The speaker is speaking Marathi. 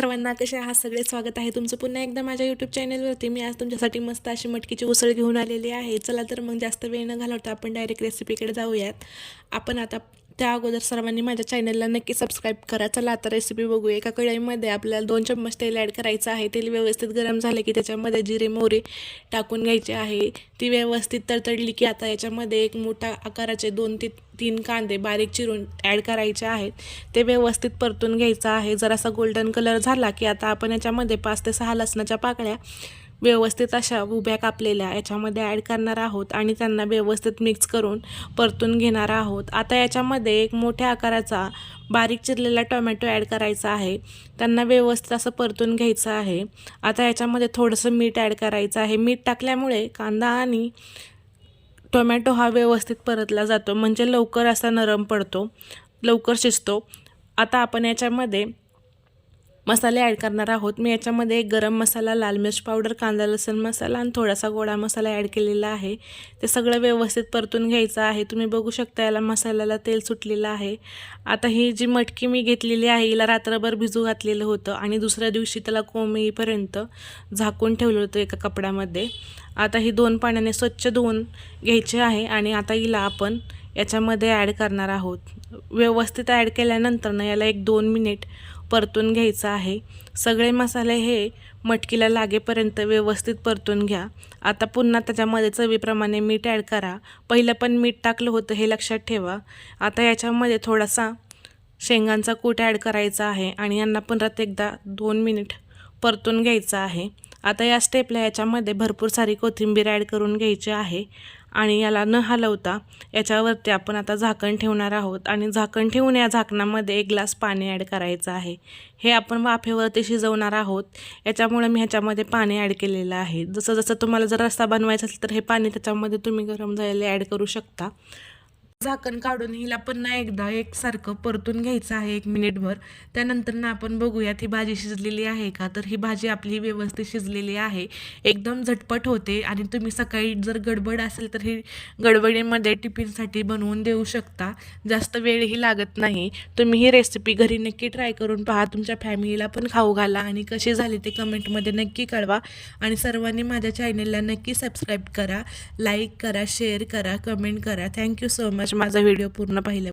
सर्वांना कसे आहात सगळे स्वागत आहे. तुमचं पुन्हा एकदा माझ्या यूट्यूब चॅनलवरती मी आज तुमच्यासाठी मस्त अशी मटकीची उसळ घेऊन आलेली आहे. चला तर मग जास्त वेळ न घालवता आपण डायरेक्ट रेसिपीकडे जाऊयात. आपण आता त्या अगोदर सर्वांनी माझ्या चॅनलला नक्की सबस्क्राईब करा. चला आता रेसिपी बघूया. एका कढईमध्ये आपल्याला दोन चम्मच तेल ॲड करायचं आहे. तेल व्यवस्थित गरम झालं की त्याच्यामध्ये जिरे मोहरी टाकून घ्यायचे आहे. ती व्यवस्थित तडतडली की आता याच्यामध्ये एक मोठा आकाराचे दोन ते तीन कांदे बारीक चिरून ॲड करायचे आहेत. ते व्यवस्थित परतून घ्यायचं आहे. जरासा गोल्डन कलर झाला की आता आपण याच्यामध्ये पाच ते सहा लसणाच्या पाकळ्या व्यवस्थित अशा उभ्या कापलेल्या याच्यामध्ये ॲड करणार आहोत आणि त्यांना व्यवस्थित मिक्स करून परतून घेणार आहोत. आता याच्यामध्ये एक मोठ्या आकाराचा बारीक चिरलेला टोमॅटो ॲड करायचा आहे. त्यांना व्यवस्थित असं परतून घ्यायचं आहे. आता याच्यामध्ये थोडंसं मीठ ॲड करायचं आहे. मीठ टाकल्यामुळे कांदा आणि टोमॅटो हा व्यवस्थित परतला जातो. म्हणजे लवकर असा नरम पडतो. लवकर शिजतो. आता आपण याच्यामध्ये मसाले ॲड करणार आहोत. मी याच्यामध्ये एक गरम मसाला लाल मिर्च पावडर कांदा लसूण मसाला आणि थोडासा गोडा मसाला ॲड केलेला आहे. ते सगळं व्यवस्थित परतून घ्यायचं आहे. तुम्ही बघू शकता याला मसाल्याला तेल सुटलेलं आहे. आता ही जी मटकी मी घेतलेली आहे हिला रात्रभर भिजू घातलेलं होतं आणि दुसऱ्या दिवशी त्याला कोंब येईपर्यंत झाकून ठेवलं होतं एका कपड्यामध्ये. आता ही दोन पाण्याने स्वच्छ धुवून घ्यायची आहे आणि आता हिला आपण याच्यामध्ये ॲड करणार आहोत. व्यवस्थित ॲड केल्यानंतरनं याला एक दोन मिनिट परतून घ्यायचं आहे. सगळे मसाले हे मटकीला लागेपर्यंत व्यवस्थित परतून घ्या. आता पुन्हा त्याच्यामध्ये चवीप्रमाणे मीठ ॲड करा. पहिलं पण मीठ टाकलं होतं हे लक्षात ठेवा. आता याच्यामध्ये थोडासा शेंगांचा कूट ॲड करायचा आहे आणि यांना परत एकदा दोन मिनिट परतून घ्यायचं आहे. आता या स्टेपला याच्यामध्ये भरपूर सारी कोथिंबीर ॲड करून घ्यायची आहे. आणि याला न हलवता याच्यावरती आपण आता झाकण ठेवणार आहोत. आणि झाकण ठेवून या झाकणामध्ये एक ग्लास पाणी ॲड करायचं आहे. हे आपण वाफेवरती शिजवणार आहोत. याच्यामुळे मी ह्याच्यामध्ये पाणी ॲड केलेलं आहे. जसं जसं तुम्हाला जर रस्ता बनवायचा असेल तर हे पाणी त्याच्यामध्ये तुम्ही गरम झालेले ॲड करू शकता. झाकण काढून हिला पुन्हा एकदा एकसारखं परतून घ्यायचं आहे एक मिनिटभर. त्यानंतर ना आपण बघूयात ही भाजी शिजलेली आहे का? तर ही भाजी आपली व्यवस्थित शिजलेली आहे. एकदम झटपट होते आणि तुम्ही सकाळी जर गडबड असेल तर ही गडबडीमध्ये टिफिनसाठी बनवून देऊ शकता. जास्त वेळही लागत नाही. तुम्ही ही रेसिपी घरी नक्की ट्राय करून पहा. तुमच्या फॅमिलीला पण खाऊ घाला आणि कशी झाली ते कमेंटमध्ये नक्की कळवा. आणि सर्वांनी माझ्या चॅनलला नक्की सबस्क्राईब करा. लाईक करा शेअर करा कमेंट करा. थँक्यू सो मच माझा व्हिडिओ पूर्ण पाहिला